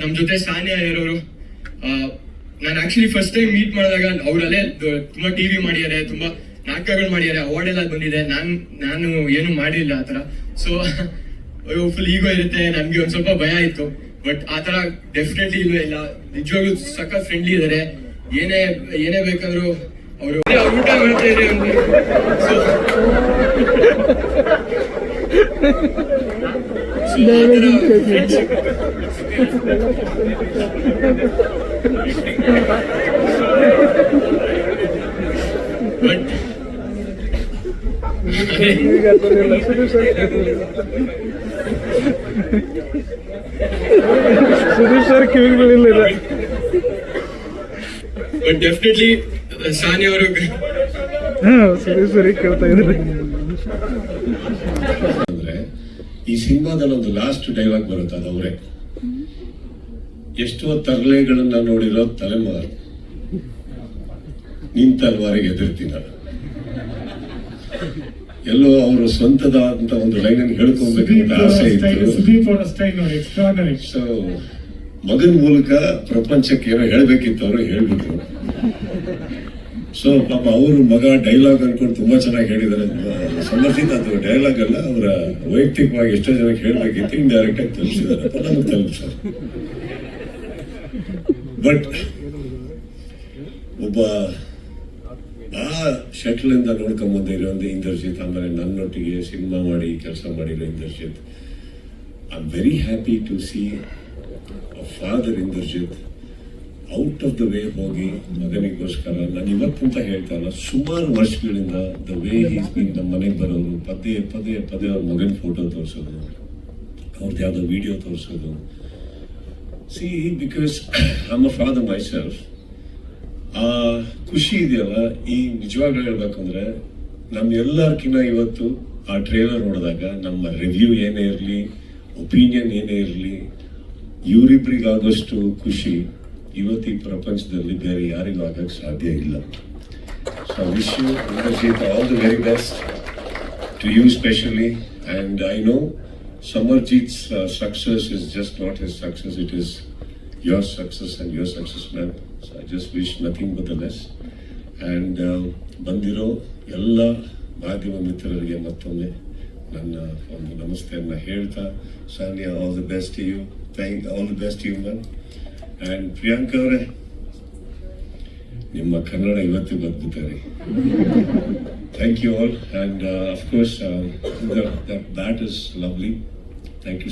ನಮ್ ಜೊತೆ ಸಾನಿಯಾ ಇರೋರು ನಾನು ಆಕ್ಚುಲಿ ಫಸ್ಟ್ ಟೈಮ್ ಮೀಟ್ ಮಾಡಿದಾಗ ಅವರಲ್ಲೇ ತುಂಬಾ ಟಿವಿ ಮಾಡಿದ್ದಾರೆ, ತುಂಬಾ ನಾಟಕಗಳು ಮಾಡಿದ್ದಾರೆ ಅವಾರ್ಡ್ ಎಲ್ಲ ಬಂದಿದೆ. ನಾನು ನಾನು ಏನು ಮಾಡಿಲ್ಲ ಆತರ ಸೊ ಫುಲ್ ಈಗೋ ಇರುತ್ತೆ, ನನ್ಗೆ ಒಂದ್ ಸ್ವಲ್ಪ ಭಯ ಇತ್ತು ಬಟ್ ಆತರ ಡೆಫಿನೆಟ್ಲಿ ಇಲ್ವೇ ಇಲ್ಲ. ನಿಜವಾಗ್ಲೂ ಸಖತ್ ಫ್ರೆಂಡ್ಲಿ ಇದಾರೆ. ಏನೇ ಏನೇ ಬೇಕಾದ್ರೂ ಅವರು ಊಟ ಮಾಡ್ತಾ ಇದ್ರೆ ಸೊ ಬಟ್ ಸುದೀಪ್ ಸರ್ ಕಿವಿಗೆ ಬೀಳಿಲ್ಲ ಬಟ್ ಡೆಫಿನೆಟ್ಲಿ ಸಾನಿ ಅವರು ಹಾ ಸುದೀಪ್ ಸರ್ ಕೇಳ್ತಾ ಇದ್ರಿ ಈ ಸಿನಿಮಾದಲ್ಲಿ ಒಂದು ಲಾಸ್ಟ್ ಡೈಲಾಗ್ ಬರುತ್ತೆ, ಅದು ಅವರೇ. ಎಷ್ಟೋ ತರಲೆಗಳನ್ನ ನೋಡಿರೋ ತಲೆಮಾರು. ನಿನ್ ತಲವಾರಿಗೆ ಎದುರ್ತೀನ ಎಲ್ಲೋ ಅವರು ಸ್ವಂತದ ಅಂತ ಒಂದು ಲೈನ್ ಅನ್ನು ಹೇಳ್ಕೊಬೇಕು ಅಂತ ಆಸೆ ಇತ್ತು. ಮಗನ ಮೂಲಕ ಪ್ರಪಂಚಕ್ಕೆ ಏನೋ ಹೇಳ್ಬೇಕಿತ್ತು ಅವರು, ಹೇಳ್ಬಿಟ್ರು. ಸೊ ಪಾಪ ಅವರು ಮಗ ಡೈಲಾಗ್ ಅನ್ಕೊಂಡು ತುಂಬಾ ಚೆನ್ನಾಗಿ ಹೇಳಿದ್ದಾರೆ. ಸಮರ್ಥಿತ ಅದು ಡೈಲಾಗ್ ಅಲ್ಲ ಅವರ ವೈಯಕ್ತಿಕವಾಗಿ ಎಷ್ಟೋ ಜನಕ್ಕೆ ಹೇಳ್ಬೇಕಿತ್ತು ಡೈರೆಕ್ಟ್ ಆಗಿ ತಲುಪಿಸಿದ್ದಾರೆ. ನಮಗೆ ತಲುಪಿಸ್ತಾರೆ. ಬಟ್ ಒಬ್ಬ ಆ ಶಟ್ಲಿಂದ ಇಂದ ನೋಡ್ಕೊಂಡ್ ಬಂದಿರೋ ಒಂದು ಇಂದರ್ಜಿತ್, ಆಮೇಲೆ ನನ್ನೊಟ್ಟಿಗೆ ಸಿನಿಮಾ ಮಾಡಿ, ಕೆಲಸ ಮಾಡಿರೋ Inderjit I am very happy to see father Inderjit out of the way ಹೋಗಿ ಮಗನಿಗೋಸ್ಕರ ನಾನು ಇವತ್ತಂತ ಹೇಳ್ತಾ ಇಲ್ಲ, ಸುಮಾರು ವರ್ಷಗಳಿಂದ ದ ವೇ ಈಸ್ ಬೀನ್ ನಮ್ಮ ಮನೆಗೆ ಬರೋರು, ಪದೇ ಪದೇ ಪದೇ ಅವ್ರ ಮಗನ ಫೋಟೋ ತೋರಿಸೋದು ಅವ್ರದ್ದು ಯಾವುದೋ ವಿಡಿಯೋ ತೋರಿಸೋದು. See because a father myself ಆ ಖುಷಿ ಇದೆಯಲ್ಲ, ಈ ನಿಜವಾಗ್ಲೂ ಹೇಳ್ಬೇಕಂದ್ರೆ ನಮ್ಮ ಎಲ್ಲರ್ಕಿನ್ನ ಇವತ್ತು ಆ ಟ್ರೇಲರ್ ನೋಡಿದಾಗ ನಮ್ಮ ರಿವ್ಯೂ ಏನೇ ಇರಲಿ ಒಪಿನಿಯನ್ ಏನೇ ಇರಲಿ ಇವರಿಬ್ಬರಿಗಾದಷ್ಟು ಖುಷಿ ಇವತ್ತಿ ಪ್ರಪಂಚದಲ್ಲಿ ಬೇರೆ ಯಾರಿಗೂ ಆಗಕ್ಕೆ ಸಾಧ್ಯ ಇಲ್ಲ. So wish you Gunajeet all the very best to you specially and I know ಸಮರ್ಜೀತ್ಸ್ success is just not is success it is your success and your success man so I just wish nothing but the less and ಬಂದಿರೋ ಎಲ್ಲ ಮಾಧ್ಯಮ ಮಿತ್ರರಿಗೆ ಮತ್ತೊಮ್ಮೆ ನನ್ನ ಒಂದು ನಮಸ್ತೆಯನ್ನ ಹೇಳ್ತಾ Sania all the best you thank all the best you ma'am and Priyanka ಅವರೇ ನಿಮ್ಮ ಕನ್ನಡ ಇವತ್ತು ಬದ್ಬಿಟ್ಟಾರೆ Thank you all, and uh, of course, uh, that, that, that is lovely. Thank you